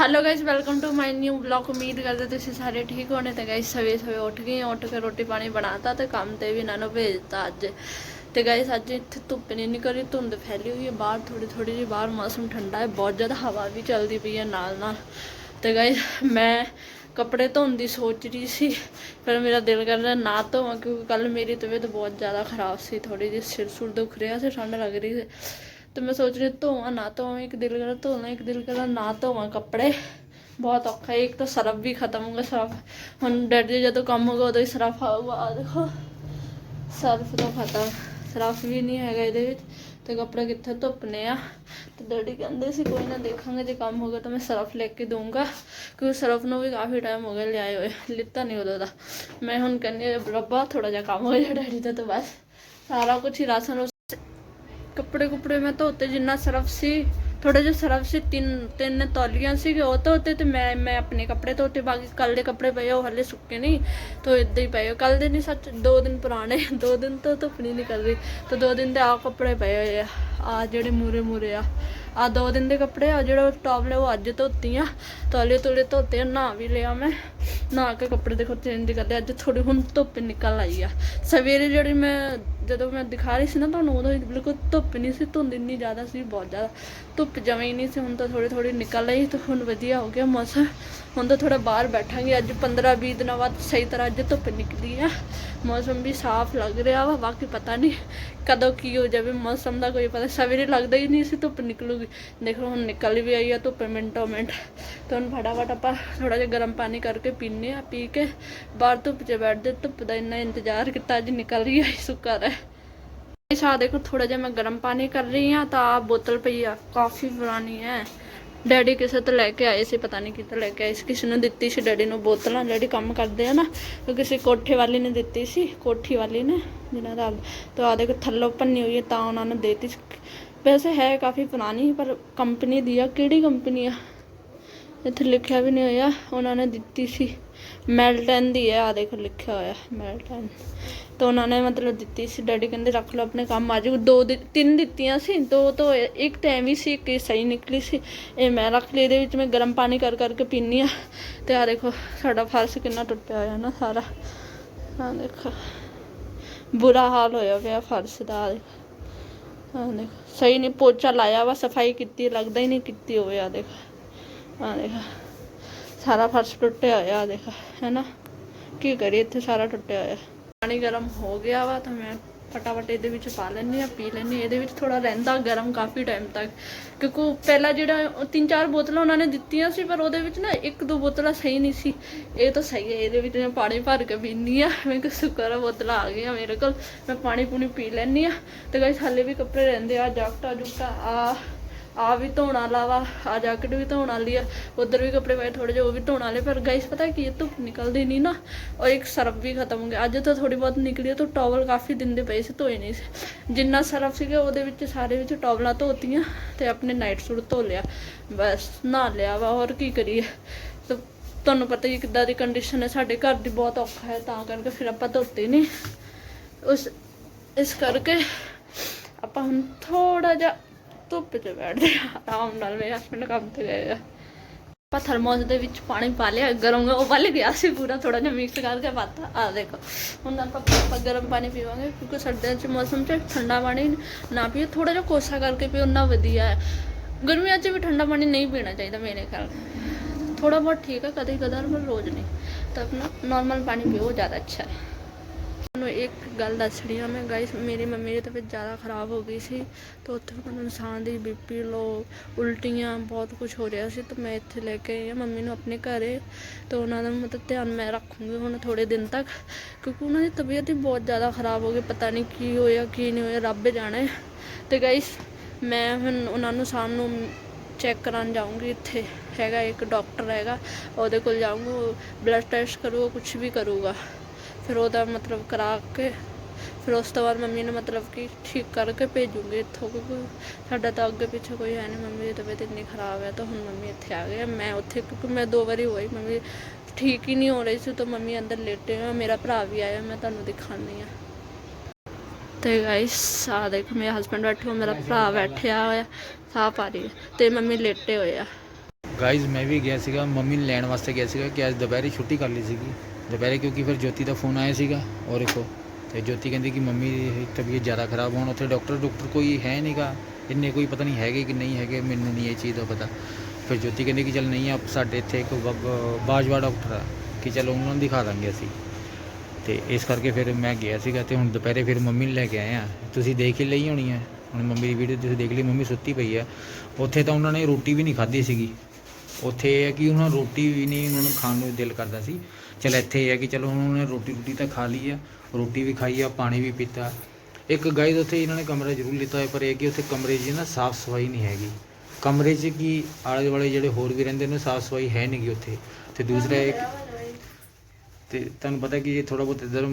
Hello guys welcome to my new vlog ਉਮੀਦ ਕਰਦੇ ਤੁਸੀਂ ਸਾਰੇ ਠੀਕ ਹੋਣੇ ਤੇ ਗਾਇਸ ਸਵੇਰੇ ਸਵੇਰੇ ਉੱਠ ਗਏ ਉੱਠ ਕੇ ਰੋਟੀ ਪਾਣੀ ਬਣਾਤਾ ਤੇ ਕੰਮ ਤੇ ਵੀ ਇਹਨਾਂ ਨੂੰ ਭੇਜਤਾ ਅੱਜ ਤੇ ਗਾਇਸ ਅੱਜ ਇੱਥੇ ਧੁੱਪ ਨਹੀਂ ਨਿਕਲੀ ਧੁੰਦ ਫੈਲੀ ਹੋਈ ਹੈ ਬਾਹਰ ਥੋੜੀ ਥੋੜੀ ਜਿਹੀ ਬਾਹਰ ਮੌਸਮ ਠੰਡਾ ਹੈ ਬਹੁਤ ਜ਼ਿਆਦਾ ਹਵਾ ਵੀ ਚੱਲਦੀ ਪਈ ਹੈ ਨਾਲ ਨਾਲ ਤੇ ਗਾਇਸ ਮੈਂ ਕੱਪੜੇ ਧੋਣ ਦੀ ਸੋਚ ਰਹੀ ਸੀ ਪਰ ਮੇਰਾ ਦਿਲ ਕਰ ਰਿਹਾ ਨਾ ਧੋਵਾਂ ਕਿਉਂਕਿ ਕੱਲ ਮੇਰੀ ਤਬੀਅਤ ਬਹੁਤ ਜ਼ਿਆਦਾ ਖਰਾਬ ਸੀ ਥੋੜੀ ਜਿਹੀ ਸਿਰ ਸੁਰ ਦੁਖ ਰਿਹਾ ਸੀ ਠੰਡ ਲੱਗ ਰਹੀ ਸੀ ਤੇ ਮੈਂ ਸੋਚ ਰਹੀ ਧੋਵਾਂ ਨਾ ਧੋਵਾਂ ਇੱਕ ਦਿਲ ਕਰਦਾ ਧੋਣਾ ਇੱਕ ਦਿਲ ਕਰਦਾ ਨਾ ਧੋਵਾਂ ਕੱਪੜੇ। ਬਹੁਤ ਔਖਾ ਹੈ ਇੱਕ ਤਾਂ ਸਰਫ ਵੀ ਖਤਮ ਹੋ ਗਿਆ ਸਰਫ ਹੁਣ ਡੈਡੀ ਜਦੋਂ ਕੰਮ ਹੋਗਾ ਉਦੋਂ ਹੀ ਸਰਫ ਆਊਗਾ। ਆਹ ਦੇਖੋ ਸਰਫ ਤਾਂ ਖਤਮ। ਸਰਫ ਵੀ ਨਹੀਂ ਹੈਗਾ ਇਹਦੇ ਵਿੱਚ। ਤੇ ਕੱਪੜੇ ਕਿੱਥੇ ਧੁੱਪਨੇ ਆ? ਤੇ ਡੈਡੀ ਕਹਿੰਦੇ ਸੀ ਕੋਈ ਨਾ ਦੇਖਾਂਗੇ ਜੇ ਕੰਮ ਹੋਗਾ ਤਾਂ ਮੈਂ ਸਰਫ ਲੈ ਕੇ ਦਊਂਗਾ। ਕਿਉਂਕਿ ਸਰਫ ਨੂੰ ਵੀ ਕਾਫੀ ਟਾਈਮ ਹੋ ਗਿਆ ਲਿਆਏ ਹੋਏ। ਲਿੱਤਾ ਨਹੀਂ ਉਦੋਂ ਦਾ। ਮੈਂ ਹੁਣ ਕਹਿੰਦੀ ਹਾਂ, ਰੱਬਾ ਥੋੜਾ ਜਿਹਾ ਕੰਮ ਹੋ ਜਾ ਡੈਡੀ ਦਾ ਤਾਂ ਬਸ। ਸਾਰਾ ਕੁਝ ਹੀ ਰਾਸ਼ਨ ਕੱਪੜੇ ਕੁਪੜੇ ਮੈਂ ਧੋਤੇ ਜਿੰਨਾ ਸਰਫ ਸੀ ਥੋੜੇ ਜਿਹਾ ਸਰਫ ਸੀ ਤਿੰਨ ਤਿੰਨ ਤੌਲੀਆਂ ਸੀ ਉਹ ਧੋਤੇ ਤੇ ਮੈਂ ਮੈਂ ਆਪਣੇ ਕੱਪੜੇ ਧੋਤੇ ਬਾਕੀ ਕੱਲ ਦੇ ਕੱਪੜੇ ਪਏ ਆ, ਉਹ ਹਲੇ ਸੁੱਕੇ ਨਹੀਂ ਤੋ ਇਦਾਂ ਹੀ ਪਏ ਕੱਲ ਦੇ ਨਹੀਂ ਸੱਚ ਦੋ ਦਿਨ ਪੁਰਾਣੇ ਦੋ ਦਿਨ ਤੋਂ ਧੁੱਪ ਨਹੀਂ ਨਿਕਲ ਰਹੀ ਤੇ ਦੋ ਦਿਨ ਦੇ ਆ ਕੱਪੜੇ ਪਏ ਹੋਏ ਆ ਆ ਜਿਹੜੇ ਮੂਰੇ ਮੂਰੇ ਆ ਆ ਦੋ ਦਿਨ ਦੇ ਕੱਪੜੇ ਆ ਜਿਹੜਾ ਟੌਪ ਨੇ ਉਹ ਅੱਜ ਧੋਤੀ ਆ ਤੌਲੇ ਤੋਲੇ ਧੋਤੇ ਆ, ਨਹਾ ਵੀ ਲਿਆ ਮੈਂ। ਨਹਾ ਕੇ ਕੱਪੜੇ ਦੇਖੋ ਚੇਂਜ ਕਰਦੇ ਅੱਜ ਥੋੜੀ ਹੁਣ ਧੁੱਪ ਨਿਕਲ ਆਈ ਆ। ਸਵੇਰੇ ਜਿਹੜੀ ਮੈਂ ਜਦੋਂ ਮੈਂ ਦਿਖਾ ਰਹੀ ਸੀ ਨਾ ਤੁਹਾਨੂੰ, ਉਦੋਂ ਬਿਲਕੁਲ ਧੁੱਪ ਨਹੀਂ ਸੀ, ਧੁੰਦ ਇੰਨੀ ਜ਼ਿਆਦਾ ਸੀ, ਬਹੁਤ ਜ਼ਿਆਦਾ। ਧੁੱਪ ਜਮੇ ਹੀ ਨਹੀਂ ਸੀ, ਹੁਣ ਤਾਂ ਥੋੜੀ ਥੋੜੀ ਨਿਕਲ ਆਈ, ਤਾਂ ਹੁਣ ਵਧੀਆ ਹੋ ਗਿਆ ਮੌਸਮ। ਹੁਣ ਤਾਂ ਥੋੜਾ ਬਾਹਰ ਬੈਠਾਂਗੇ, ਅੱਜ 15 20 ਦਿਨਾਂ ਬਾਅਦ ਸਹੀ ਤਰ੍ਹਾਂ ਅੱਜ ਧੁੱਪ ਨਿਕਲੀ ਆ। ਮੌਸਮ ਵੀ ਸਾਫ਼ ਲੱਗ ਰਿਹਾ ਵਾ, ਬਾਕੀ ਪਤਾ ਨਹੀਂ ਕਦੋਂ ਕੀ ਹੋ ਜਾਵੇ, ਮੌਸਮ ਦਾ ਕੋਈ ਪਤਾ। ਸਵੇਰੇ ਲੱਗਦਾ ਹੀ ਨਹੀਂ ਸੀ ਧੁੱਪ ਨਿਕਲੂਗੀ। ਦੇਖੋ, ਹੁਣ ਨਿਕਲ ਵੀ ਆਈ ਆ ਧੁੱਪ ਮਿੰਟੋ ਮਿੰਟ। ਤਾਂ ਹੁਣ ਫਟਾਫਟ ਆਪਾਂ ਥੋੜਾ ਜਿਹਾ ਗਰਮ ਪਾਣੀ ਕਰਕੇ ਪੀਨੇ ਆ, ਪੀ ਕੇ ਬਾਹਰ ਧੁੱਪ 'ਚ ਬੈਠਦੇ, ਧੁੱਪ ਦਾ ਇੰਨਾ ਇੰਤਜ਼ਾਰ ਕੀਤਾ ਅੱਜ ਨਿਕਲ ਰਹੀ ਹੈ ਸੁੱਕਾ ਹੈ। ਇਸ ਆ ਦੇਖੋ ਥੋੜਾ ਜਿਹਾ ਮੈਂ ਗਰਮ ਪਾਣੀ ਕਰ ਰਹੀ ਹਾਂ, ਤਾਂ ਆਹ ਬੋਤਲ ਪਈ ਆ, ਕਾਫੀ ਪੁਰਾਣੀ ਹੈ। ਡੈਡੀ ਕਿਸੇ ਤੋਂ ਲੈ ਕੇ ਆਏ ਸੀ, ਪਤਾ ਨਹੀਂ ਕਿੱਥੋਂ ਲੈ ਕੇ ਆਏ ਸੀ, ਕਿਸੇ ਨੂੰ ਦਿੱਤੀ ਸੀ ਡੈਡੀ ਨੂੰ ਬੋਤਲਾਂ, ਡੈਡੀ ਕੰਮ ਕਰਦੇ ਆ ਨਾ, ਉਹ ਕਿਸੇ ਕੋਠੇ ਵਾਲੀ ਨੇ ਦਿੱਤੀ ਸੀ, ਕੋਠੀ ਵਾਲੀ ਨੇ, ਜਿਹਨਾਂ ਦਾ, ਤਾਂ ਆ ਦੇਖੋ ਥੱਲੋਂ ਭੰਨੀ ਹੋਈ ਹੈ, ਤਾਂ ਉਹਨਾਂ ਨੂੰ ਦੇਤੀ ਸੀ। ਵੈਸੇ ਹੈ ਕਾਫੀ ਪੁਰਾਣੀ, ਪਰ ਕੰਪਨੀ ਦੀ ਆ, ਕਿਹੜੀ ਕੰਪਨੀ ਆ? ਇੱਥੇ ਲਿਖਿਆ ਵੀ ਨਹੀਂ ਹੋਇਆ, ਉਹਨਾਂ ਨੇ ਦਿੱਤੀ ਸੀ। ਮੈਲਟਨ ਦੀ ਹੈ ਆ ਦੇਖੋ ਲਿਖਿਆ ਹੋਇਆ ਮੈਲਟਨ ਤਾਂ ਉਹਨਾਂ ਨੇ ਮਤਲਬ ਦਿੱਤੀ ਸੀ, ਡੈਡੀ ਕਹਿੰਦੇ ਰੱਖ ਲਓ ਆਪਣੇ ਕੰਮ ਆ ਜਾਊ ਦੋ ਦਿ- ਤਿੰਨ ਦਿੱਤੀਆਂ ਸੀ, ਦੋ ਤੋਂ ਇਹ- ਇੱਕ ਤਾਂ ਐਵੇਂ ਸੀ ਕਿ ਸਹੀ ਨਿਕਲੀ ਸੀ। ਇਹ ਮੈਂ ਰੱਖ ਲਈ, ਇਹਦੇ ਵਿੱਚ ਮੈਂ ਗਰਮ ਪਾਣੀ ਕਰ ਕਰਕੇ ਪੀਨੀ ਆ ਤੇ ਆ ਦੇਖੋ, ਸਾਡਾ ਫਰਸ਼ ਕਿੰਨਾ ਟੁੱਟਿਆ ਹੋਇਆ ਨਾ ਸਾਰਾ। ਆ ਦੇਖੋ, ਬੁਰਾ ਹਾਲ ਹੋਇਆ ਪਿਆ ਫਰਸ਼ ਦਾ ਆ ਦੇਖੋ। ਆਹ ਦੇਖੋ, ਸਹੀ ਨਹੀਂ, ਪੋਚਾ ਲਾਇਆ ਵਾ, ਸਫ਼ਾਈ ਕੀਤੀ, ਲੱਗਦਾ ਹੀ ਨਹੀਂ ਕੀਤੀ ਹੋਵੇ ਆ ਦੇਖੋ। ਆ ਦੇਖ। ਸਾਰਾ ਫਰਸ਼ ਟੁੱਟਿਆ ਹੋਇਆ, ਆ ਦੇਖ, ਹੈਨਾ? ਕੀ ਕਰੀਏ, ਇੱਥੇ ਸਾਰਾ ਟੁੱਟਿਆ ਹੋਇਆ। ਪਾਣੀ ਗਰਮ ਹੋ ਗਿਆ ਵਾ ਤਾਂ ਮੈਂ ਫਟਾਫਟ ਇਹਦੇ ਵਿੱਚ ਪਾ ਲੈਂਦੀ ਆ ਪੀ ਲੈਂਦੀ ਹਾਂ। ਇਹਦੇ ਵਿੱਚ ਥੋੜਾ ਰਹਿੰਦਾ ਗਰਮ ਕਾਫੀ ਟਾਈਮ ਤੱਕ। ਕਿਉਂਕਿ ਪਹਿਲਾਂ ਜਿਹੜਾ ਤਿੰਨ ਚਾਰ ਬੋਤਲਾਂ ਉਹਨਾਂ ਨੇ ਦਿੱਤੀਆਂ ਸੀ, ਪਰ ਉਹਦੇ ਵਿੱਚ ਨਾ ਇੱਕ ਦੋ ਬੋਤਲਾਂ ਸਹੀ ਨਹੀਂ ਸੀ। ਇਹ ਤਾਂ ਸਹੀ ਹੈ, ਇਹਦੇ ਵਿੱਚ ਮੈਂ ਪਾਣੀ ਭਰ ਕੇ ਪੀਂਦੀ ਆ ਮੈਂ ਕਿ ਸ਼ੁਕਰ ਬੋਤਲਾਂ ਆ ਗਈਆਂ ਮੇਰੇ ਕੋਲ। ਮੈਂ ਪਾਣੀ ਪੂਣੀ ਪੀ ਲੈਂਦੀ ਆ ਤੇ ਗਾਇਸ ਹਾਲੇ ਵੀ ਕੱਪੜੇ ਰਹਿੰਦੇ ਆ ਜਾਕਟਾ ਜੁਕਟਾ ਆ। ਆ ਵੀ ਧੋਣ ਵਾਲਾ ਵਾ, ਆ ਜੈਕਟ ਵੀ ਧੋਣ ਵਾਲੀ ਆ, ਉਧਰ ਵੀ ਕੱਪੜੇ ਪਏ ਥੋੜੇ ਜਿਹੇ, ਉਹ ਵੀ ਧੋਣ ਵਾਲੇ, ਪਰ ਗਾਇਸ ਪਤਾ ਕੀ ਇਹ ਧੁੱਪ ਨਿਕਲਦੀ ਨਹੀਂ ਨਾ ਔਰ ਇੱਕ ਸਰਫ ਵੀ ਖਤਮ ਹੋ ਗਿਆ, ਅੱਜ ਤਾਂ ਥੋੜੀ ਬਹੁਤ ਨਿਕਲੀ ਹੈ ਤਾਂ ਟਾਵਲ ਕਾਫੀ ਦਿਨ ਦੇ ਪਏ ਸੀ, ਧੋਏ ਨਹੀਂ ਸੀ, ਜਿੰਨਾ ਸਰਫ ਸੀਗਾ ਉਹਦੇ ਵਿੱਚ ਸਾਰੇ ਵਿੱਚ ਟਾਵਲਾਂ ਧੋਤੀਆਂ ਤੇ ਆਪਣੇ ਨਾਈਟ ਸੂਟ ਧੋ ਲਿਆ, ਬਸ, ਨਹਾ ਲਿਆ ਵਾ, ਹੋਰ ਕੀ ਕਰੀਏ, ਤੇ ਤੁਹਾਨੂੰ ਪਤਾ ਹੀ ਕਿੱਦਾਂ ਦੀ ਕੰਡੀਸ਼ਨ ਹੈ ਸਾਡੇ ਘਰ ਦੀ ਬਹੁਤ ਔਖਾ ਹੈ, ਤਾਂ ਕਰਕੇ ਫਿਰ ਆਪਾਂ ਧੋਤੇ ਨਹੀਂ ਉਸ, ਇਸ ਕਰਕੇ ਆਪਾਂ ਹੁਣ ਥੋੜਾ ਜਿਹਾ ਧੁੱਪ 'ਚ ਬੈਠਦੇ ਹਾਂ ਆਰਾਮ ਨਾਲ ਮੇਰੇ ਹਸਬੰਡ ਕੰਮ ਤੇ ਗਏ ਆ। ਆਪਾਂ ਥਰਮੋਸ ਦੇ ਵਿੱਚ ਪਾਣੀ ਪਾ ਲਿਆ, ਗਰਮ ਉਹ ਵੱਲ ਗਿਆ ਸੀ ਪੂਰਾ ਥੋੜਾ ਜਿਹਾ ਮਿਕਸ ਕਰਕੇ ਪਾਤਾ ਆ ਦੇਖੋ, ਹੁਣ ਆਪਾਂ ਆਪਾਂ ਗਰਮ ਪਾਣੀ ਪੀਵਾਂਗੇ, ਕਿਉਂਕਿ ਸਰਦੀਆਂ 'ਚ ਮੌਸਮ 'ਚ ਠੰਡਾ ਪਾਣੀ ਨਾ ਪੀਓ ਥੋੜਾ ਜਿਹਾ ਕੋਸਾ ਕਰਕੇ ਪੀਓ ਉਨਾ ਵਧੀਆ ਹੈ। ਗਰਮੀਆਂ 'ਚ ਵੀ ਠੰਡਾ ਪਾਣੀ ਨਹੀਂ ਪੀਣਾ ਚਾਹੀਦਾ ਮੇਰੇ ਖਿਆਲ ਥੋੜਾ ਬਹੁਤ ਠੀਕ ਹੈ ਕਦੇ ਕਦਾਰ ਪਰ ਰੋਜ਼ ਨਹੀਂ। ਤਾਂ ਆਪਣਾ ਨਾਰਮਲ ਪਾਣੀ ਪੀਓ ਜ਼ਿਆਦਾ ਅੱਛਾ ਹੈ। ਤੁਹਾਨੂੰ ਇੱਕ ਗੱਲ ਦੱਸਣੀ ਆ ਮੈਂ ਗਾਇਸ ਮੇਰੀ ਮੰਮੀ ਦੀ ਤਬੀਅਤ ਜ਼ਿਆਦਾ ਖਰਾਬ ਹੋ ਗਈ ਸੀ ਤੇ ਉੱਥੇ ਮੈਨੂੰ ਇਨਸਾਨ ਦੀ ਬੀਪੀ ਲੋ ਉਲਟੀਆਂ ਬਹੁਤ ਕੁਝ ਹੋ ਰਿਹਾ ਸੀ ਤਾਂ ਮੈਂ ਇੱਥੇ ਲੈ ਕੇ ਆਈ ਹਾਂ ਮੰਮੀ ਨੂੰ ਆਪਣੇ ਘਰੇ ਤੇ ਉਹਨਾਂ ਦਾ ਮਤਲਬ ਧਿਆਨ ਮੈਂ ਰੱਖੂੰਗੀ ਹੁਣ ਥੋੜੇ ਦਿਨ ਤੱਕ ਕਿਉਂਕਿ ਉਹਨਾਂ ਦੀ ਤਬੀਅਤ ਹੀ ਬਹੁਤ ਜ਼ਿਆਦਾ ਖਰਾਬ ਹੋ ਗਈ, ਪਤਾ ਨਹੀਂ ਕੀ ਹੋਇਆ, ਕੀ ਨਹੀਂ ਹੋਇਆ, ਰੱਬ ਜਾਣੇ। ਤੇ ਗਾਇਸ ਮੈਂ ਹੁਣ ਉਹਨਾਂ ਨੂੰ ਸ਼ਾਮ ਨੂੰ ਚੈੱਕ ਕਰਾਉਣ ਜਾਊਂਗੀ, ਇੱਥੇ ਹੈਗਾ ਇੱਕ ਡਾਕਟਰ ਹੈਗਾ, ਉਹਦੇ ਕੋਲ ਜਾਊਂਗੀ ਬਲੱਡ ਟੈਸਟ ਕਰੂਗਾ ਕੁਝ ਵੀ ਕਰੂਗਾ। ਫਿਰ ਉਹਦਾ ਮਤਲਬ ਕਰਾ ਕੇ, ਫਿਰ ਉਸ ਤੋਂ ਬਾਅਦ ਮੰਮੀ ਨੂੰ ਮਤਲਬ ਕਿ ਠੀਕ ਕਰਕੇ ਭੇਜੂਗੇ ਇੱਥੋਂ ਕਿਉਂਕਿ ਸਾਡਾ ਤਾਂ ਅੱਗੇ ਪਿੱਛੇ ਕੋਈ ਹੈ ਨਹੀਂ ਮੰਮੀ ਦੀ ਤਬੀਅਤ ਇੰਨੀ ਖਰਾਬ ਹੈ ਤਾਂ ਹੁਣ ਮੰਮੀ ਇੱਥੇ ਆ ਗਏ ਮੈਂ ਉੱਥੇ ਕਿਉਂਕਿ ਮੈਂ ਦੋ ਵਾਰੀ ਹੋਈ, ਮੰਮੀ ਠੀਕ ਹੀ ਨਹੀਂ ਹੋ ਰਹੀ ਸੀ, ਤਾਂ ਮੰਮੀ ਅੰਦਰ ਲੇਟੇ ਹੋਏ ਮੇਰਾ ਭਰਾ ਵੀ ਆਇਆ, ਮੈਂ ਤੁਹਾਨੂੰ ਦਿਖਾਉਂਦੀ ਆ ਤੇ ਗਾਇਸ ਆ ਦੇਖੋ, ਮੇਰੇ ਹਸਬੰਡ ਬੈਠੇ ਹੋ ਮੇਰਾ ਭਰਾ ਬੈਠਿਆ ਹੋਇਆ, ਸਾਹ ਪਾ ਰਹੀ ਹੈ ਤੇ ਮੰਮੀ ਲੇਟੇ ਹੋਏ ਆ। ਗਾਇਜ਼ ਮੈਂ ਵੀ ਗਿਆ ਸੀਗਾ, ਮੰਮੀ ਨੂੰ ਲੈਣ ਵਾਸਤੇ ਗਿਆ ਸੀਗਾ ਕਿ ਅੱਜ ਦੁਪਹਿਰੇ ਛੁੱਟੀ ਕਰ ਲਈ ਸੀਗੀ। ਦੁਪਹਿਰੇ ਕਿਉਂਕਿ ਫਿਰ ਜੋਤੀ ਦਾ ਫੋਨ ਆਇਆ ਸੀਗਾ ਔਰ ਦੇਖੋ। ਤੇ ਜੋਤੀ ਕਹਿੰਦੀ ਕਿ ਮੰਮੀ ਦੀ ਤਬੀਅਤ ਜ਼ਿਆਦਾ ਖਰਾਬ ਹੋਣ, ਉੱਥੇ ਡਾਕਟਰ ਡਾਕਟਰ ਕੋਈ ਹੈ ਨਹੀਂਗਾ। ਇੰਨੇ ਕੋਈ ਪਤਾ ਨਹੀਂ ਹੈਗੇ ਕਿ ਨਹੀਂ ਹੈਗੇ, ਮੈਨੂੰ ਨਹੀਂ ਇਹ ਚੀਜ਼ ਦਾ ਪਤਾ। ਫਿਰ ਜੋਤੀ ਕਹਿੰਦੀ ਕਿ ਚੱਲ ਨਹੀਂ, ਆਪ ਸਾਡੇ ਇੱਥੇ ਇੱਕ ਬ- ਬਾਜਵਾ ਡਾਕਟਰ ਆ, ਕਿ ਚਲੋ ਉਹਨਾਂ ਨੂੰ ਦਿਖਾ ਦਾਂਗੇ ਅਸੀਂ। ਤੇ ਇਸ ਕਰਕੇ ਫਿਰ ਮੈਂ ਗਿਆ ਸੀਗਾ ਤੇ ਹੁਣ ਦੁਪਹਿਰੇ ਫਿਰ ਮੰਮੀ ਨੂੰ ਲੈ ਕੇ ਆਏ ਆ। ਤੁਸੀਂ ਦੇਖ ਹੀ ਲਈ ਹੋਣੀ ਹੈ ਹੁਣ ਮੰਮੀ ਦੀ ਵੀਡੀਓ ਤੁਸੀਂ ਦੇਖ ਲਈ, ਮੰਮੀ ਸੁੱਤੀ ਪਈ ਆ। ਉੱਥੇ ਤਾਂ ਉਹਨਾਂ ਨੇ ਰੋਟੀ ਵੀ ਨਹੀਂ ਖਾਧੀ ਸੀਗੀ। ਉੱਥੇ ਇਹ ਹੈ ਕਿ ਉਹਨਾਂ ਰੋਟੀ ਵੀ ਨਹੀਂ, ਉਹਨਾਂ ਨੂੰ ਖਾਣ ਨੂੰ ਦਿਲ ਕਰਦਾ ਸੀ। ਚਲ ਇੱਥੇ ਇਹ ਹੈ ਕਿ ਚਲੋ ਹੁਣ ਉਹਨਾਂ ਨੇ ਰੋਟੀ ਰੋਟੀ ਤਾਂ ਖਾ ਲਈ ਆ, ਰੋਟੀ ਵੀ ਖਾਈ ਆ, ਪਾਣੀ ਵੀ ਪੀਤਾ। ਇੱਕ ਗਾਈਜ਼ ਉੱਥੇ ਇਹਨਾਂ ਨੇ ਕਮਰਾ ਜ਼ਰੂਰ ਲਿੱਤਾ ਹੋਇਆ, ਪਰ ਇਹ ਕਿ ਉੱਥੇ ਕਮਰੇ 'ਚ ਨਾ ਸਾਫ਼ ਸਫ਼ਾਈ ਨਹੀਂ ਹੈਗੀ। ਕਮਰੇ 'ਚ ਕੀ ਆਲੇ ਦੁਆਲੇ ਜਿਹੜੇ ਹੋਰ ਵੀ ਰਹਿੰਦੇ ਨੇ ਸਾਫ਼ ਸਫ਼ਾਈ ਹੈ ਨਹੀਂਗੀ ਉੱਥੇ। ਤੇ ਦੂਸਰਾ ਇੱਕ ਤੇ ਤੁਹਾਨੂੰ ਪਤਾ ਕਿ ਜੇ ਥੋੜਾ ਬਹੁਤ ਇਧਰ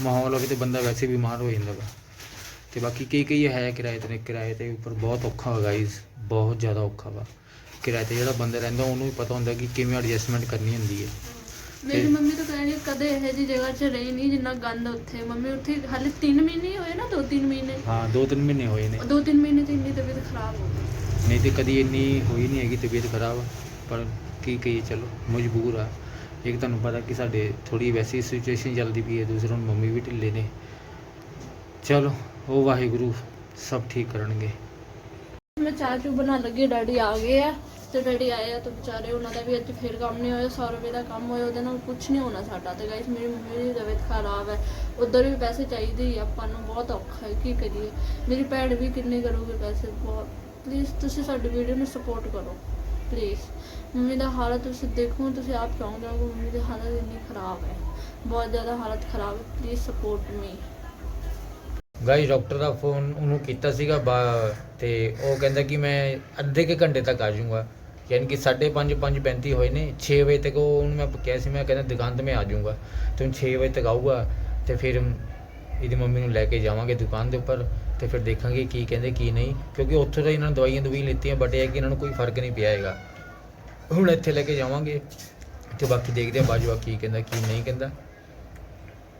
ਮਾਹੌਲ ਹੋਵੇ ਤੇ ਬੰਦਾ ਵੈਸੇ ਬਿਮਾਰ ਹੋ ਜਾਂਦਾ ਵਾ ਤੇ ਬਾਕੀ ਕਈ ਕਈ ਹੈ ਕਿਰਾਏ ਤੇ ਨੇ ਕਿਰਾਏ ਤੇ ਉੱਪਰ ਬਹੁਤ ਔਖਾ ਵਾ ਗਾਈਜ਼ ਬਹੁਤ ਜ਼ਿਆਦਾ ਔਖਾ ਵਾ। ਕਿਰਾਏ ਤੇ ਜਿਹੜਾ ਬੰਦਾ ਰਹਿੰਦਾ ਉਹਨੂੰ ਵੀ ਪਤਾ ਹੁੰਦਾ ਕਿ ਕਿਵੇਂ ਐਡਜਸਟਮੈਂਟ ਕਰਨੀ ਹੁੰਦੀ ਹੈ। ਮੇਰੀ ਮੰਮੀ ਤਾਂ ਕਹਿੰਦੀ ਕਦੇ ਇਹੋ ਜਿਹੀ ਜਗ੍ਹਾ 'ਚ ਰਹੀ ਨਹੀਂ ਜਿੰਨਾ ਗੰਦ ਉੱਥੇ। ਮੰਮੀ ਉੱਥੇ ਹਾਲੇ 3 ਮਹੀਨੇ ਹੀ ਹੋਏ ਨਾ 2-3 ਮਹੀਨੇ। ਹਾਂ ਦੋ ਤਿੰਨ ਮਹੀਨੇ ਹੋਏ ਨੇ। 2-3 ਮਹੀਨੇ 'ਚ ਇੰਨੀ ਤਬੀਅਤ ਖਰਾਬ ਹੋ ਗਈ। ਨਹੀਂ ਤੇ ਕਦੀ ਇੰਨੀ ਹੋਈ ਨਹੀਂ ਹੈਗੀ ਤਬੀਅਤ ਖਰਾਬ ਪਰ ਕੀ ਕਹੀਏ ਚਲੋ ਮਜਬੂਰ ਆ। ਇੱਕ ਤੁਹਾਨੂੰ ਪਤਾ ਕਿ ਸਾਡੇ ਥੋੜੀ ਵੈਸੀ ਸਿਚੁਏਸ਼ਨ ਚੱਲਦੀ ਪਈ ਹੈ ਦੂਸਰੇ ਮੰਮੀ ਵੀ ਢਿੱਲੇ ਨੇ। ਚਲੋ ਉਹ ਵਾਹਿਗੁਰੂ ਸਭ ਠੀਕ ਕਰਨਗੇ। ਮੈਂ ਚਾਹ ਚੂ ਬਣਾਉਣ ਲੱਗੀ ਡੈਡੀ ਆ ਗਏ ਆ। ਤੇ ਡੈਡੀ ਆਏ ਆ ਤੇ ਵਿਚਾਰੇ ਉਹਨਾਂ ਦਾ ਵੀ ਅੱਜ ਫੇਰ ਕੰਮ ਨਹੀਂ ਹੋਇਆ 100 ਰੁਪਏ ਦਾ ਕੰਮ ਹੋਇਆ, ਉਹਦੇ ਨਾਲ ਕੁਝ ਨਹੀਂ ਹੋਣਾ ਸਾਡਾ ਤੇ ਗਾਇਸ ਮੇਰੀ ਮੰਮੀ ਦੀ ਤਬੀਅਤ ਖਰਾਬ ਹੈ, ਉਧਰ ਵੀ ਪੈਸੇ ਚਾਹੀਦੇ ਹੀ ਆਪਾਂ ਨੂੰ ਬਹੁਤ ਔਖਾ ਹੈ, ਕੀ ਕਰੀਏ? ਮੇਰੀ ਭੈਣ ਵੀ ਕਿੰਨੇ ਕਰੂਗੇ ਪੈਸੇ, ਬਹੁਤ ਪਲੀਜ਼ ਤੁਸੀਂ ਸਾਡੀ ਵੀਡੀਓ ਨੂੰ ਸਪੋਰਟ ਕਰੋ ਪਲੀਜ਼ ਮੰਮੀ ਦਾ ਹਾਲਤ ਤੁਸੀਂ ਦੇਖੋ, ਤੁਸੀਂ ਆਪ ਚਾਹੁੰਦੇ ਹੋ ਮੰਮੀ ਦੀ ਹਾਲਤ ਇੰਨੀ ਖਰਾਬ ਹੈ, ਬਹੁਤ ਜ਼ਿਆਦਾ ਹਾਲਤ ਖਰਾਬ ਹੈ please support me guy doctor the phone ਉਹਨੂੰ ਕੀਤਾ ਸੀਗਾ ਬਾ- ਤੇ ਉਹ ਕਹਿੰਦਾ ਕਿ ਮੈਂ ਅੱਧੇ ਕੇ ਘੰਟੇ ਤੱਕ ਆ ਜਾਊਂਗਾ। ਯਾਨੀ ਕਿ 5:30 5:35 ਹੋਏ ਨੇ 6 ਵਜੇ ਤੱਕ ਉਹ ਉਹਨੂੰ ਮੈਂ ਕਿਹਾ ਸੀ ਮੈਂ ਕਹਿੰਦਾ ਦੁਕਾਨ ਤੇ ਮੈਂ ਆ ਜਾਊਂਗਾ। ਤੇ ਹੁਣ 6 ਵਜੇ ਤੱਕ ਆਊਗਾ ਤੇ ਫਿਰ ਇਹਦੀ ਮੰਮੀ ਨੂੰ ਲੈ ਕੇ ਜਾਵਾਂਗੇ ਦੁਕਾਨ ਦੇ ਉੱਪਰ ਤੇ ਫਿਰ ਦੇਖਾਂਗੇ ਕੀ ਕਹਿੰਦੇ ਕੀ ਨਹੀਂ। ਕਿਉਂਕਿ ਉੱਥੋਂ ਤਾਂ ਇਹਨਾਂ ਨੇ ਦਵਾਈਆਂ ਦਵਾਈਆਂ ਲਿੱਤੀਆਂ ਬਟ ਇਹ ਕਿ ਇਹਨਾਂ ਨੂੰ ਕੋਈ ਫ਼ਰਕ ਨਹੀਂ ਪਿਆ ਹੈਗਾ। ਹੁਣ ਇੱਥੇ ਲੈ ਕੇ ਜਾਵਾਂਗੇ ਤੇ ਬਾਕੀ ਦੇਖਦੇ ਹਾਂ ਬਾਜਵਾ ਕੀ ਕਹਿੰਦਾ ਕੀ ਨਹੀਂ ਕਹਿੰਦਾ।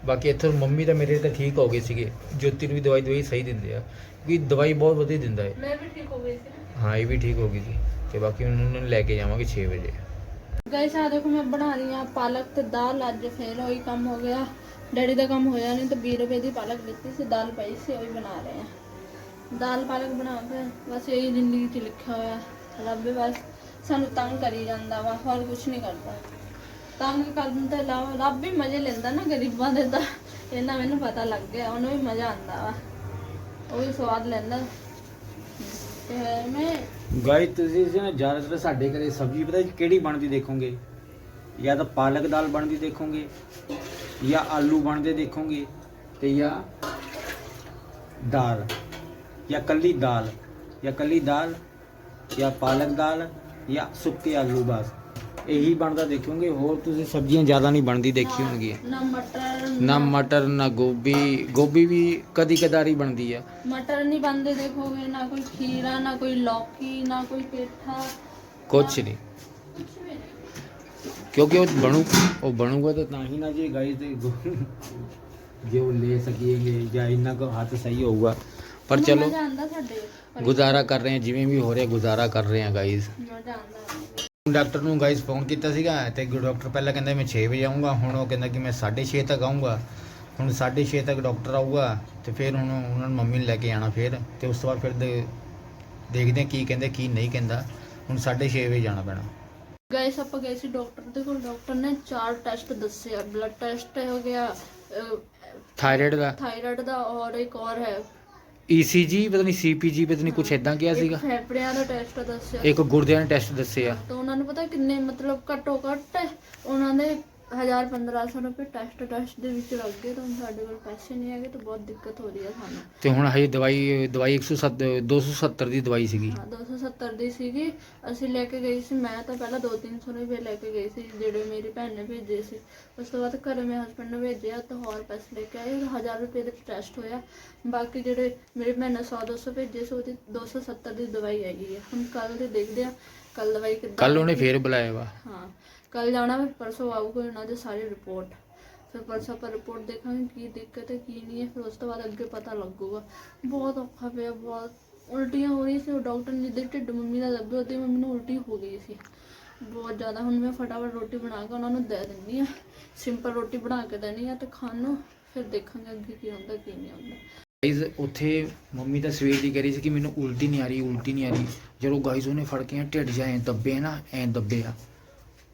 ਬਾਕੀ ਇੱਥੇ ਮੰਮੀ ਤਾਂ ਮੇਰੇ ਤਾਂ ਠੀਕ ਹੋ ਗਏ ਸੀਗੇ। ਜੋਤੀ ਨੂੰ ਵੀ ਦਵਾਈ ਦਵਾਈ ਸਹੀ ਦਿੰਦੇ ਆ। ਕਿਉਂਕਿ ਦਵਾਈ ਬਹੁਤ ਵਧੀਆ ਦਿੰਦਾ ਹੈ। ਮੈਂ ਵੀ ਠੀਕ ਹੋ ਗਈ ਸੀ ਹਾਂ ਇਹ ਵੀ ਠੀਕ ਹੋ ਗਈ ਸੀ। ਤੇ ਬਾਕੀ ਉਹਨਾਂ ਨੂੰ ਲੈ ਕੇ ਜਾਵਾਂਗੇ 6 ਵਜੇ। ਗਾਇਸ ਆ ਦੇਖੋ ਮੈਂ ਬਣਾ ਰਹੀ ਹਾਂ ਪਾਲਕ ਤੇ ਦਾਲ। ਅੱਜ ਫੇਰ ਉਹੀ ਕੰਮ ਹੋ ਗਿਆ। ਡੈਡੀ ਦਾ ਕੰਮ ਹੋਇਆ ਨਹੀਂ ਤਾਂ 20 ਰੁਪਏ ਦੀ ਪਾਲਕ ਲਿੱਤੀ ਸੀ, ਦਾਲ ਪਈ ਸੀ, ਉਹੀ ਬਣਾ ਰਹੇ ਹਾਂ। ਦਾਲ, ਪਾਲਕ ਬਣਾ ਕੇ ਬਸ ਇਹੀ ਜ਼ਿੰਦਗੀ 'ਚ ਲਿਖਿਆ ਹੋਇਆ। ਰੱਬ ਬਸ ਸਾਨੂੰ ਤੰਗ ਕਰੀ ਜਾਂਦਾ ਵਾ, ਹੋਰ ਕੁਝ ਨਹੀਂ ਕਰਦਾ। ਤੰਗ ਕਰਨ ਤੋਂ ਇਲਾਵਾ ਰੱਬ ਵੀ ਮਜ਼ੇ ਲੈਂਦਾ ਨਾ ਗਰੀਬਾਂ ਦੇ ਤਾਂ। ਇਹਨਾਂ ਮੈਨੂੰ ਪਤਾ ਲੱਗ ਗਿਆ, ਉਹਨੂੰ ਵੀ ਮਜ਼ਾ ਆਉਂਦਾ ਵਾ। ਉਹ ਵੀ ਸਵਾਦ ਲੈਂਦਾ। ਗਾਈ ਤੁਸੀਂ ਨਾ ਜ਼ਿਆਦਾਤਰ ਸਾਡੇ ਘਰੇ ਸਬਜ਼ੀ, ਪਤਾ ਕਿਹੜੀ ਬਣਦੀ ਦੇਖੋਗੇ? ਜਾਂ ਤਾਂ ਪਾਲਕ ਦਾਲ ਬਣਦੀ ਦੇਖੋਗੇ, ਜਾਂ ਆਲੂ ਬਣਦੇ ਦੇਖੋਗੇ, ਤੇ ਜਾਂ ਦਾਲ, ਜਾਂ ਕੱਲੀ ਦਾਲ, ਜਾਂ ਕੱਲੀ ਦਾਲ, ਜਾਂ ਪਾਲਕ ਦਾਲ, ਜਾਂ ਸੁੱਕੇ ਆਲੂ ਬਸ। ਇਹੀ ਬਣਦਾ ਦੇਖੋਗੇ ਹੋਰ ਤੁਸੀਂ ਸਬਜ਼ੀਆਂ ਜ਼ਿਆਦਾ ਨਹੀਂ ਬਣਦੀ ਦੇਖੀ ਹੋਣਗੀਆਂ। ਨਾ ਮਟਰ ਨਾ ਮਟਰ ਨਾ ਗੋਭੀ ਗੋਭੀ ਵੀ ਕਦੀ ਕਦਾਰੀ ਬਣਦੀ ਆ। ਮਟਰ ਨਹੀਂ ਬੰਦੇ ਦੇਖੋਗੇ ਨਾ ਕੋਈ ਖੀਰਾ ਨਾ ਕੋਈ ਲੌਕੀ ਨਾ ਕੋਈ ਪੇਠਾ ਕੁਛ ਨਹੀਂ। ਕਿਉਂਕਿ ਉਹ ਬਣੂ ਉਹ ਬਣੂਗਾ ਤਾਂ ਤਾਂ ਹੀ ਨਾ ਜੇ ਗਾਇਸ ਦੇ ਗੋ- ਜੇ ਉਹ ਲੈ ਸਕੀਏਗੇ ਜਾਂ ਇੰਨਾ ਕੋ ਹੱਥ ਸਹੀ ਹੋਊਗਾ। ਪਰ ਚਲੋ ਗੁਜ਼ਾਰਾ ਕਰ ਰਹੇ ਹਾਂ ਜਿਵੇਂ ਵੀ ਹੋ ਰਿਹਾ ਗੁਜ਼ਾਰਾ ਕਰ ਰਹੇ ਹਾਂ ਆਉਂਦਾ ਡਾਕਟਰ ਨੂੰ ਗਾਇਸ ਫੋਨ ਕੀਤਾ ਸੀਗਾ ਤੇ ਡਾਕਟਰ ਪਹਿਲਾਂ ਕਹਿੰਦਾ ਮੈਂ 6 ਵਜੇ ਆਉਂਗਾ ਹੁਣ ਉਹ ਕਹਿੰਦਾ ਕਿ ਮੈਂ 6:30 ਤੱਕ ਆਉਂਗਾ ਹੁਣ 6:30 ਤੱਕ ਡਾਕਟਰ ਆਊਗਾ ਤੇ ਫਿਰ ਹੁਣ ਉਹਨਾਂ ਨੂੰ ਮੰਮੀ ਨੂੰ ਲੈ ਕੇ ਆਣਾ ਫਿਰ ਤੇ ਉਸ ਤੋਂ ਬਾਅਦ ਫਿਰ ਦੇਖਦੇ ਹਾਂ ਕੀ ਕਹਿੰਦੇ ਕੀ ਨਹੀਂ ਕਹਿੰਦਾ। ਹੁਣ 6:30 ਵਜੇ ਜਾਣਾ ਪੈਣਾ। ਗਾਇਸ ਆਪਾਂ ਗਏ ਸੀ ਡਾਕਟਰ ਦੇ ਕੋਲ। ਡਾਕਟਰ ਨੇ ਚਾਰ ਟੈਸਟ ਦੱਸੇ ਆ। ਬਲੱਡ ਟੈਸਟ ਹੋ ਗਿਆ ਥਾਇਰਾਇਡ ਦਾ। ਥਾਇਰਾਇਡ ਦਾ ਔਰ ਇੱਕ ਔਰ ਹੈ। ECG ਪਤਾ ਨਹੀਂ CPG ਪਤਾ ਨਹੀਂ ਕੁਛ ਇਦਾਂ ਕਿਹਾ ਸੀਗਾ। ਫੇਫੜਿਆਂ ਦਾ ਟੈਸਟ ਦੱਸਿਆ। ਇੱਕ ਗੁਰਦਿਆਂ ਨੇ ਟੈਸਟ ਦੱਸੇ ਆ। ਤਾਂ ਉਹਨਾਂ ਨੂੰ ਪਤਾ ਕਿੰਨੇ ਮਤਲਬ ਘੱਟੋ ਘੱਟ ਉਹਨਾਂ ਦੇ 1000 1500 ਰੁਪਏ ਟੈਸਟ ਟੈਸਟ ਦੇ ਵਿੱਚ ਲੱਗ ਗਏ ਤਾਂ ਹੁਣ ਸਾਡੇ ਕੋਲ ਪੈਸੇ ਨਹੀਂ ਹੈਗੇ ਤਾਂ ਬਹੁਤ ਦਿੱਕਤ ਹੋ ਰਹੀ ਹੈ ਸਾਨੂੰ। ਤੇ ਹੁਣ ਹਜੇ ਦਵਾਈ ਦਵਾਈ 107 270 ਦੀ ਦਵਾਈ ਸੀਗੀ। ਹਾਂ 270 ਦੀ ਸੀਗੀ। ਅਸੀਂ ਲੈ ਕੇ ਗਏ ਸੀ ਮੈਂ ਤਾਂ ਪਹਿਲਾਂ 2-300 ਰੁਪਏ ਲੈ ਕੇ ਗਈ ਸੀ ਜਿਹੜੇ ਮੇਰੀ ਭੈਣ ਨੇ ਭੇਜੇ ਸੀ। ਉਸ ਤੋਂ ਬਾਅਦ ਘਰੇ ਮੇਰੇ ਹਸਬੰਡ ਨੇ ਭੇਜਿਆ ਤਾਂ ਹੋਰ ਪੈਸੇ ਲੈ ਕੇ ਆਏ 1000 ਰੁਪਏ ਦਾ ਟੈਸਟ ਹੋਇਆ। ਬਾਕੀ ਜਿਹੜੇ ਮੇਰੀ ਭੈਣ ਨੇ 100-200 ਭੇਜੇ ਸੀ ਉਹਦੀ 270 ਦੀ ਦਵਾਈ ਹੈਗੀ ਹੈ ਹੁਣ ਕੱਲ ਦੇ ਦੇਖਦੇ ਆ ਕੱਲ ਦਵਾਈ ਕਿੱਦਾਂ ਕੱਲ ਉਹਨੇ ਫੇਰ ਬੁਲਾਇਆ ਵਾ। ਹਾਂ ਕੱਲ ਜਾਣਾ ਫਿਰ ਪਰਸੋਂ ਆਊਗਾ ਉਹਨਾਂ ਦੇ ਸਾਰੀ ਰਿਪੋਰਟ ਫਿਰ ਪਰਸੋਂ ਆਪਾਂ ਰਿਪੋਰਟ ਦੇਖਾਂਗੇ ਕੀ ਦਿੱਕਤ ਹੈ, ਕੀ ਨਹੀਂ ਹੈ, ਫਿਰ ਉਸ ਤੋਂ ਬਾਅਦ ਅੱਗੇ ਪਤਾ ਲੱਗੂਗਾ। ਬਹੁਤ ਔਖਾ ਪਿਆ, ਬਹੁਤ ਉਲਟੀਆਂ ਹੋ ਰਹੀਆਂ ਸੀ, ਉਹ ਡਾਕਟਰ ਨੇ ਜਿੱਦੇ ਢਿੱਡ ਮੰਮੀ ਦਾ ਦੱਬੇ ਉਹਦੇ ਮੰਮੀ ਨੂੰ ਉਲਟੀ ਹੋ ਗਈ ਸੀ। ਬਹੁਤ ਜ਼ਿਆਦਾ, ਹੁਣ ਮੈਂ ਫਟਾਫਟ ਰੋਟੀ ਬਣਾ ਕੇ ਉਹਨਾਂ ਨੂੰ ਦੇ ਦਿੰਦੀ ਆ ਸਿੰਪਲ ਰੋਟੀ ਬਣਾ ਕੇ ਦੇਣੀ ਆ ਤੇ ਖਾਣ ਨੂੰ, ਫਿਰ ਦੇਖਾਂਗੇ ਅੱਗੇ ਕੀ ਹੁੰਦਾ, ਕੀ ਨਹੀਂ ਹੁੰਦਾ। ਗਾਈਜ਼ ਉੱਥੇ ਮੰਮੀ ਤਾਂ ਸਵੇਰ ਦੀ ਕਹਿ ਰਹੀ ਸੀ ਕਿ ਮੈਨੂੰ ਉਲਟੀ ਨਹੀਂ ਆ ਰਹੀ, ਉਲਟੀ ਨਹੀਂ ਆ ਰਹੀ। ਜਦੋਂ ਗਾਈਜ਼ ਉਹਨੇ ਫੜ ਕੇ ਢਿੱਡ ਜਾ ਐਂ ਦੱਬੇ ਨਾ, ਐਂ ਦੱਬੇ ਆ।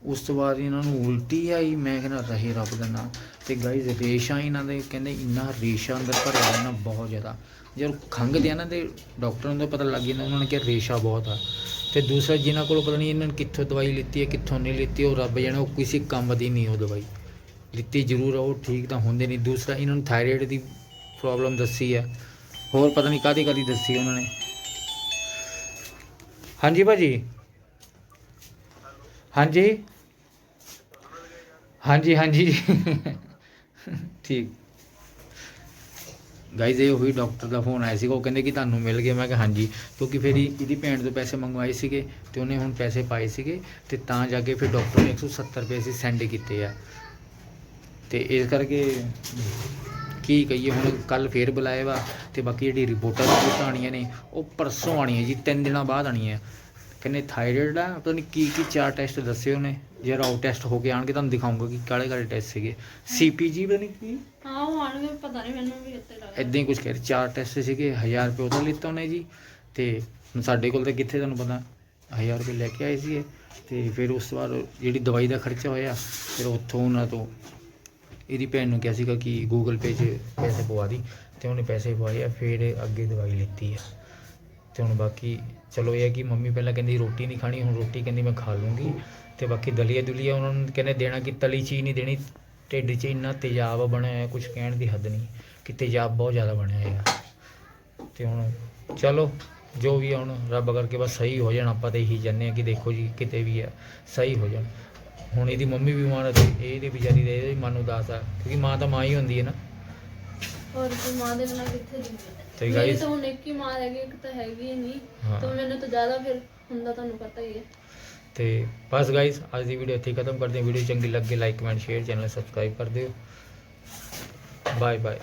ਉਸ ਤੋਂ ਬਾਅਦ ਇਹਨਾਂ ਨੂੰ ਉਲਟੀ ਆਈ, ਮੈਂ ਕਹਿੰਦਾ, ਰਹੇ ਰੱਬ ਦਾ ਨਾਮ ਤੇ ਗਾਈਜ਼ ਰੇਸ਼ਾ ਇਹਨਾਂ ਦੇ, ਕਹਿੰਦੇ ਇੰਨਾ ਰੇਸ਼ਾ ਅੰਦਰ ਭਰਿਆ ਹੋਇਆ ਨਾ ਬਹੁਤ ਜ਼ਿਆਦਾ। ਜਦੋਂ ਖੰਘਦੇ ਆ ਨਾ ਤੇ ਡਾਕਟਰਾਂ ਨੂੰ ਪਤਾ ਲੱਗ ਜਾਂਦਾ, ਉਹਨਾਂ ਨੇ ਕਿਹਾ ਰੇਸ਼ਾ ਬਹੁਤ ਆ। ਤੇ ਦੂਸਰਾ, ਜਿਨ੍ਹਾਂ ਕੋਲ ਪਤਾ ਨਹੀਂ ਇਹਨਾਂ ਨੇ ਕਿੱਥੋਂ ਦਵਾਈ ਲਿੱਤੀ ਹੈ, ਕਿੱਥੋਂ ਨਹੀਂ ਲਿੱਤੀ, ਉਹ ਰੱਬ ਜਾਣੇ, ਉਹ ਕਿਸੇ ਕੰਮ ਦੀ ਨਹੀਂ ਉਹ ਦਵਾਈ। ਲਿੱਤੀ ਜ਼ਰੂਰ ਆ, ਉਹ ਠੀਕ ਤਾਂ ਹੁੰਦੇ ਨਹੀਂ। ਦੂਸਰਾ, ਇਹਨਾਂ ਨੂੰ ਥਾਇਰਾਇਡ ਦੀ ਪ੍ਰੋਬਲਮ ਦੱਸੀ ਹੈ ਹੋਰ ਪਤਾ ਨਹੀਂ ਕਾਦੀ ਕਾਦੀ ਦੱਸੀ ਉਹਨਾਂ ਨੇ। ਹਾਂਜੀ ਭਾਜੀ? ਹਾਂਜੀ। ਹਾਂਜੀ ਹਾਂਜੀ ਠੀਕ। ਗਾਈਜ਼ ਇਹ ਹੋਈ ਡਾਕਟਰ ਦਾ ਫੋਨ ਆਇਆ ਸੀਗਾ, ਉਹ ਕਹਿੰਦੇ ਕਿ ਤੁਹਾਨੂੰ ਮਿਲ ਗਿਆ। ਮੈਂ ਕਿਹਾ, ਹਾਂਜੀ। ਕਿਉਂਕਿ ਫਿਰ ਇਹ- ਇਹਦੀ ਭੈਣ ਤੋਂ ਪੈਸੇ ਮੰਗਵਾਏ ਸੀਗੇ ਤੇ ਉਹਨੇ ਹੁਣ ਪੈਸੇ ਪਾਏ ਸੀਗੇ ਤੇ ਤਾਂ ਜਾ ਕੇ ਫਿਰ ਡਾਕਟਰ ਨੇ 170 ਰੁਪਏ ਅਸੀਂ ਸੈਂਡ ਕੀਤੇ ਆ। ਤੇ ਇਸ ਕਰਕੇ ਕੀ ਕਹੀਏ, ਹੁਣ ਕੱਲ ਫੇਰ ਬੁਲਾਇਆ ਵਾ ਤੇ ਬਾਕੀ ਜਿਹੜੀ ਰਿਪੋਰਟਾਂ ਰਿਪੋਰਟਾਂ ਆਣੀਆਂ ਨੇ, ਉਹ ਪਰਸੋਂ ਆਣੀਆਂ ਜੀ, ਤਿੰਨ ਦਿਨਾਂ ਬਾਅਦ ਆਣੀਆਂ ਕਹਿੰਦੇ ਥਾਇਰਾਇਡ ਆ ਪਤਾ ਨਹੀਂ ਕੀ ਕੀ ਚਾਰ ਟੈਸਟ ਦੱਸੇ ਉਹਨੇ। ਜੇ ਰਾਉ ਟੈਸਟ ਹੋ ਕੇ ਆਣਗੇ ਤੁਹਾਨੂੰ ਦਿਖਾਉਂਗਾ ਕਿ ਕਾਲੇ ਕਾਲੇ ਟੈਸਟ ਸੀਗੇ। ਸੀਪੀਜੀ ਪਤਾ ਨਹੀਂ ਕੀ? ਹਾਂ ਉਹ ਆਣਗੇ ਪਤਾ ਨਹੀਂ ਮੈਨੂੰ ਵੀ ਇੱਥੇ ਲੱਗਾ ਇਦਾਂ ਹੀ ਕੁਝ ਕਹਿ ਰਹੇ ਚਾਰ ਟੈਸਟ ਸੀਗੇ 1000 ਰੁਪਏ ਉਹਦਾ ਲਿੱਤਾ ਉਹਨੇ ਜੀ। ਤੇ ਸਾਡੇ ਕੋਲ ਤਾਂ ਕਿੱਥੇ ਤੁਹਾਨੂੰ ਪਤਾ 1000 ਰੁਪਏ ਲੈ ਕੇ ਆਏ ਸੀ ਤੇ ਫਿਰ ਉਸ ਤੋਂ ਬਾਅਦ ਜਿਹੜੀ ਦਵਾਈ ਦਾ ਖਰਚਾ ਹੋਇਆ ਫਿਰ ਉੱਥੋਂ ਉਹਨਾਂ ਤੋਂ ਇਹਦੀ ਭੈਣ ਨੂੰ ਕਿਹਾ ਸੀਗਾ ਕਿ ਗੂਗਲ ਪੇ 'ਚ ਪੈਸੇ ਪਵਾ ਦੀ। ਤੇ ਉਹਨੇ ਪੈਸੇ ਪਵਾਏ ਆ ਫਿਰ ਅੱਗੇ ਦਵਾਈ ਲਿੱਤੀ ਆ। ਤੇ ਹੁਣ ਬਾਕੀ ਚਲੋ ਇਹ ਹੈ ਕਿ ਮੰਮੀ ਪਹਿਲਾਂ ਕਹਿੰਦੀ ਰੋਟੀ ਨਹੀਂ ਖਾਣੀ, ਹੁਣ ਰੋਟੀ ਕਹਿੰਦੀ ਮੈਂ ਖਾ ਲੂੰਗੀ ਤੇ ਬਾਕੀ ਦਲੀਆ ਦੁਲੀਆ ਉਹਨਾਂ ਨੂੰ ਕਹਿੰਦੇ ਦੇਣਾ ਕਿ ਤਲੀ ਚੀਜ਼ ਨਹੀਂ ਦੇਣੀ, ਢਿੱਡ 'ਚ ਇੰਨਾ ਤੇਜ਼ਾਬ ਬਣਿਆ ਹੋਇਆ ਕੁਝ ਕਹਿਣ ਦੀ ਹੱਦ ਨਹੀਂ ਕਿ ਤੇਜ਼ਾਬ ਬਹੁਤ ਜ਼ਿਆਦਾ ਬਣਿਆ ਹੋਇਆ। ਤੇ ਹੁਣ ਚਲੋ, ਜੋ ਵੀ ਆ ਹੁਣ ਰੱਬ ਕਰਕੇ ਬਸ ਸਹੀ ਹੋ ਜਾਣ, ਆਪਾਂ ਤੇ ਇਹੀ ਜੰਨੇ ਆ ਕਿ ਦੇਖੋ ਜੀ ਕਿਤੇ ਵੀ ਆ, ਸਹੀ ਹੋ ਜਾਣ। ਹੁਣ ਇਹਦੀ ਮੰਮੀ ਵੀ ਬਿਮਾਰ ਹੈ ਤੇ ਇਹਦੀ ਵਿਚਾਰੀ ਦੇ ਇਹਦੇ ਮਨ ਉਦਾਸ ਆ, ਕਿਉਂਕਿ ਮਾਂ ਤਾਂ ਮਾਂ ਹੀ ਹੁੰਦੀ ਹੈ ਨਾ। ਹੋਰ ਕੋਈ ਮਾਂ ਦੇ ਬਿਨਾਂ ਕਿੱਥੇ ਜੀ ਤੇ ਮੇਰੀ ਗਾਈਸ ਤਾਂ ਹੁਣ ਇੱਕ ਹੀ ਮਾਂ ਹੈਗੀ ਇੱਕ ਤਾਂ ਹੈਗੀ ਹੀ ਨਹੀਂ। ਹਾਂ। ਤਾਂ ਮੈਨੂੰ ਤਾਂ ਜ਼ਿਆਦਾ ਫਿਰ ਹੁੰਦਾ ਤੁਹਾਨੂੰ ਪਤਾ ਹੀ ਹੈ। ਤੇ ਬਸ ਗਾਈਸ ਅੱਜ ਦੀ ਵੀਡੀਓ ਇੱਥੇ ਹੀ ਖਤਮ ਕਰਦੇ ਹਾਂ। ਵੀਡੀਓ ਚੰਗੀ ਲੱਗੇ like comment share channel subscribe ਕਰ ਦਿਓ। Bye bye